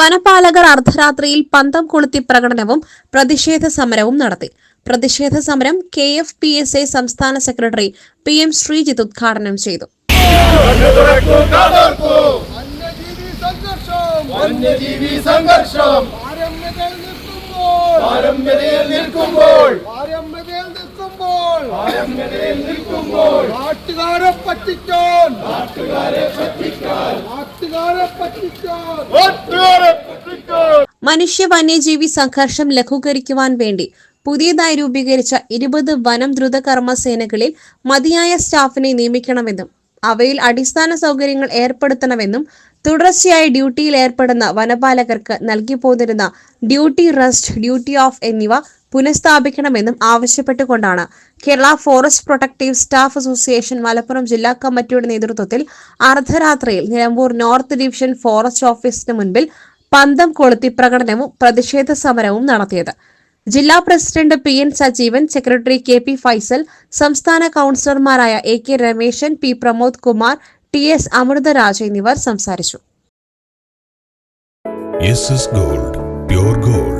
വനപാലകർ അർദ്ധരാത്രിയിൽ പന്തം കൊളുത്തി പ്രകടനവും പ്രതിഷേധ സമരവും നടത്തി. പ്രതിഷേധ സമരം K F P S A സംസ്ഥാന സെക്രട്ടറി പി എം ശ്രീജിത്ത് ഉദ്ഘാടനം ചെയ്തു. വന്യജീവി നാട്ടുകാരെ പറ്റിക്കാൻ നാട്ടുകാരെ പറ്റിക്കാൻ നാട്ടുകാരെ പറ്റിക്കാൻ നാട്ടുകാരെ പറ്റിക്കാൻ മനുഷ്യ വന്യജീവി സംഘർഷം ലഘൂകരിക്കുവാൻ വേണ്ടി പുതിയതായി രൂപീകരിച്ച ഇരുപത് വനം ദ്രുതകർമ്മ സേനകളിൽ മതിയായ സ്റ്റാഫിനെ നിയമിക്കണമെന്നും അവയിൽ അടിസ്ഥാന സൗകര്യങ്ങൾ ഏർപ്പെടുത്തണമെന്നും തുടർച്ചയായി ഡ്യൂട്ടിയിൽ ഏർപ്പെടുന്ന വനപാലകർക്ക് നൽകി പോന്നിരുന്ന ഡ്യൂട്ടി റെസ്റ്റ് ഡ്യൂട്ടി ഓഫ് എന്നിവ പുനഃസ്ഥാപിക്കണമെന്നും ആവശ്യപ്പെട്ടുകൊണ്ടാണ്. Kerala forest protective staff association Malappuram ജില്ലാ കമ്മിറ്റിയുടെ നേതൃത്വത്തിൽ അർദ്ധരാത്രിയിൽ നിലമ്പൂർ നോർത്ത് ഡിവിഷൻ ഫോറസ്റ്റ് ഓഫീസിന് മുൻപിൽ പന്തം കൊളുത്തി പ്രകടനവും പ്രതിഷേധ സമരവും നടത്തിയത്. ജില്ലാ president P N Sajeevan secretary K P Faisal സംസ്ഥാന കൗൺസിലർമാരായ A K Rameshan P Pramod Kumar T S Amritharaj എന്നിവർ സംസാരിച്ചു. Gold gold